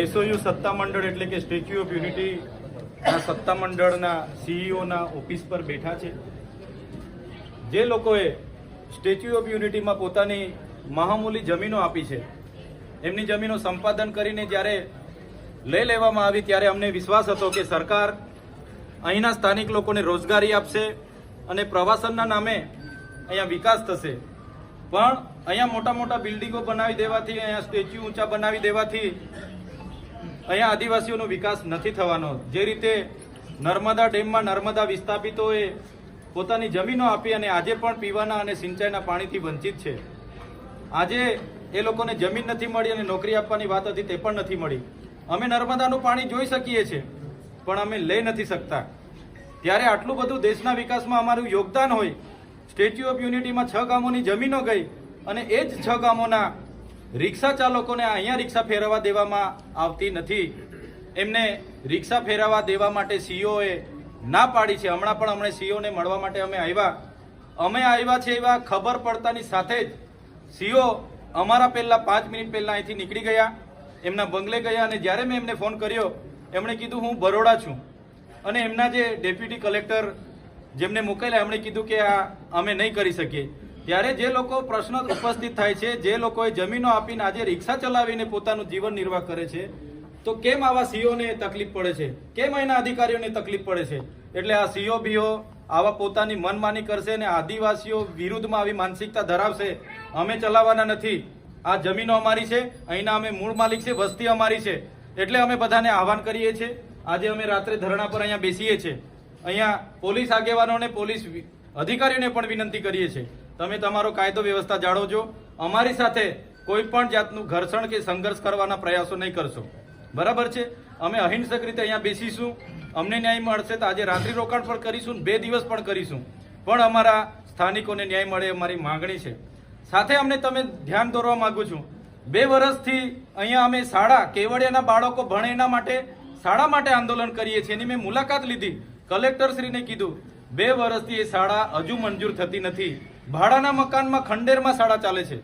SOU સત્તામંડળ એટલે કે સ્ટેચ્યુ ઓફ યુનિટી સત્તામંડળના સત્તા મંડળના સીઈઓના ઓફિસ પર બેઠા છે. જે લોકોએ સ્ટેચ્યુ ઓફ યુનિટીમાં પોતાની મહામૂલી જમીનો આપી છે, એમની જમીનો સંપાદન કરીને જ્યારે લઈ લેવામાં આવી ત્યારે અમને વિશ્વાસ હતો કે સરકાર અહીંના સ્થાનિક લોકોને રોજગારી આપશે અને પ્રવાસનના નામે અહીંયા વિકાસ થશે. પણ અહીંયા મોટા મોટા બિલ્ડિંગો બનાવી દેવાથી, અહીંયા સ્ટેચ્યુ ઊંચા બનાવી દેવાથી અહીંયા આદિવાસીઓનો વિકાસ નથી થવાનો. જે રીતે નર્મદા ડેમમાં નર્મદા વિસ્થાપિતોએ પોતાની જમીનો આપી અને આજે પણ પીવાના અને સિંચાઈના પાણીથી વંચિત છે. આજે એ લોકોને જમીન નથી મળી અને નોકરી આપવાની વાત હતી તે પણ નથી મળી. અમે નર્મદાનું પાણી જોઈ શકીએ છીએ, પણ અમે લઈ નથી શકતા. ત્યારે આટલું બધું દેશના વિકાસમાં અમારું યોગદાન હોય, સ્ટેચ્યુ ઓફ યુનિટીમાં છ ગામોની જમીનો ગઈ અને એ જ છ ગામોના રિક્ષા ચાલકોને અહીંયા રિક્ષા ફેરવવા દેવામાં આવતી નથી. એમને રિક્ષા ફેરવવા દેવા માટે સીઓએ ના પાડી છે. હમણાં પણ અમને સીઓને મળવા માટે અમે આવ્યા. અમે આવ્યા છે એવા ખબર પડતાની સાથે જ સીઓ અમારા પહેલાં પાંચ મિનિટ પહેલાં અહીંથી નીકળી ગયા. એમના બંગલે ગયા અને જ્યારે મેં એમને ફોન કર્યો, એમણે કીધું, હું બરોડા છું. અને એમના જે ડેપ્યુટી કલેક્ટર જેમને મોકલ્યા, એમણે કીધું કે આ અમે નહીં કરી શકીએ. ત્યારે જે લોકો પ્રશ્ન ઉપસ્થિત થાય છે, જે લોકોએ જમીનો આપીને આજે રિક્ષા ચલાવીને પોતાનું જીવન નિર્વાહ કરે છે, તો કેમ આવા સીઓને તકલીફ પડે છે? કેમ એના અધિકારીઓને તકલીફ પડે છે? એટલે આ સીઓ બીઓ આવા પોતાની મનમાની કરશે અને આદિવાસીઓ વિરુદ્ધમાં આવી માનસિકતા ધરાવશે. અમે ચલાવવાના નથી. આ જમીનો અમારી છે, અહીંના અમે મૂળ માલિક છે, વસ્તી અમારી છે. એટલે અમે બધાને આહવાન કરીએ છીએ. આજે અમે રાત્રે ધરણા પર અહીંયા બેસીએ છીએ. અહીંયા પોલીસ આગેવાનોને પોલીસ અધિકારીઓને પણ વિનંતી કરીએ છીએ. તમે તમારો કાયદો વ્યવસ્થા જાળવજો. અમારી સાથે કોઈ પણ જાતનું ઘર્ષણ કે સંઘર્ષ કરવાના પ્રયાસો નહીં કરશો. બરાબર છે? અમે અહિંસક રીતે અહીંયા બેસીશું. અમને ન્યાય મળશે તો આજે રાત્રિ રોકાણ પણ કરીશું બે દિવસ પણ કરીશું. પણ અમારા સ્થાનિકોને ન્યાય મળે અમારી માગણી છે. સાથે અમને તમે ધ્યાન દોરવા માગું છું. બે વર્ષથી અહીંયા અમે શાળા, કેવડિયાના બાળકો ભણે એના માટે શાળા માટે આંદોલન કરીએ છીએ. એની મેં મુલાકાત લીધી. કલેક્ટરશ્રીને કીધું બે વર્ષથી એ શાળા હજુ મંજૂર થતી નથી. ભાડાના મકાનમાં ખંડેરમાં શાળા ચાલે છે.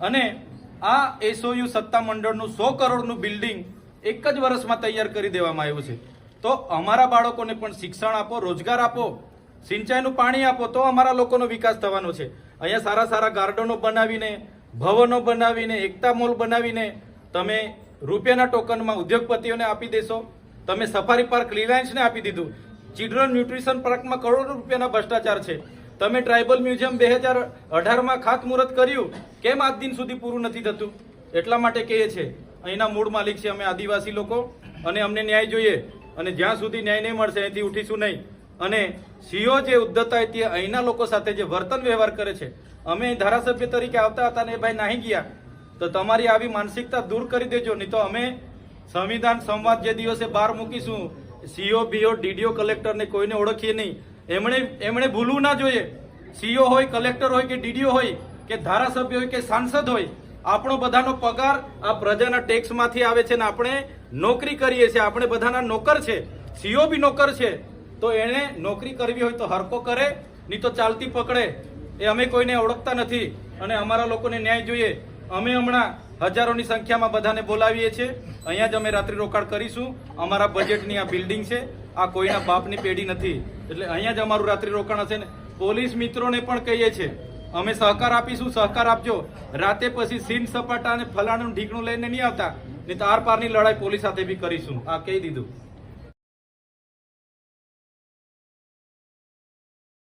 અને આ એસઓયુ સત્તા મંડળનું સો કરોડનું બિલ્ડિંગ એક જ વર્ષમાં તૈયાર કરી દેવામાં આવ્યું છે. તો અમારા બાળકોને પણ શિક્ષણ આપો, રોજગાર આપો, સિંચાઈનું પાણી આપો, તો અમારા લોકોનો વિકાસ થવાનો છે. અહીંયા સારા સારા ગાર્ડનો બનાવીને, ભવનો બનાવીને, એકતા મોલ બનાવીને તમે રૂપિયાના ટોકનમાં ઉદ્યોગપતિઓને આપી દેશો. તમે સફારી પાર્ક રિલાયન્સને આપી દીધું. ચિલ્ડ્રન ન્યુટ્રિશન પાર્કમાં કરોડો રૂપિયાના ભ્રષ્ટાચાર છે. તમે ટ્રાઇબલ મ્યુઝિયમ બે હજાર અઢારમાં ખાતમુહૂર્ત કર્યું. કેમ આજ દિન સુધી પૂરું નથી થતું? એટલા માટે કહે છે. અહીંના મૂળ માલિક છે અમે આદિવાસી લોકો અને અમને ન્યાય જોઈએ. અને જ્યાં સુધી ન્યાય નહીં મળશે, અહીંથી ઉઠીશું નહીં. અને સીઓ જે ઉદ્ધતા તે અહીંના લોકો સાથે જે વર્તન વ્યવહાર કરે છે, અમે ધારાસભ્ય તરીકે આવતા હતા ને એ ભાઈ નાહી ગયા. તો તમારી આવી માનસિકતા દૂર કરી દેજો. નહીં તો અમે સંવિધાન સંવાદ જે દિવસે બહાર મૂકીશું સીઓ, બીઓ, ડીડીઓ કલેક્ટરને કોઈને ઓળખીએ નહીં. એમણે એમણે ભૂલવું ના જોઈએ. સીઓ હોય, કલેક્ટર હોય કે ડીડીઓ હોય, કે ધારાસભ્ય હોય કે સાંસદ હોય, આપણો બધાનો પગાર આ પ્રજાના ટેક્સમાંથી આવે છે ને આપણે નોકરી કરીએ છીએ. આપણે બધાના નોકર છે. સીઓ બી નોકર છે. તો એણે નોકરી કરવી હોય તો હરકો કરે, નહીં તો ચાલતી પકડે. એ અમે કોઈને ઓળખતા નથી. અને અમારા લોકોને ન્યાય જોઈએ. અમે હમણાં હજારોની સંખ્યામાં બધાને બોલાવીએ છીએ. અહીંયા જ અમે રાત્રિ રોકાણ કરીશું. અમારા બજેટની આ બિલ્ડિંગ છે. આ કોઈના બાપની પેઢી નથી. એટલે અહીંયા જ અમારું રાત્રિ રોકાણ હશે ને. પોલીસ મિત્રોને પણ કહીએ છીએ, અમે સહકાર આપીશું, સહકાર આપજો. રાતે પછી સીન સપાટા અને ફલાણું ઢીકણું લઈને નહીં આવતા. નહીં તો આર પારની લડાઈ પોલીસ સાથે બી કરીશું. આ કહી દીધું.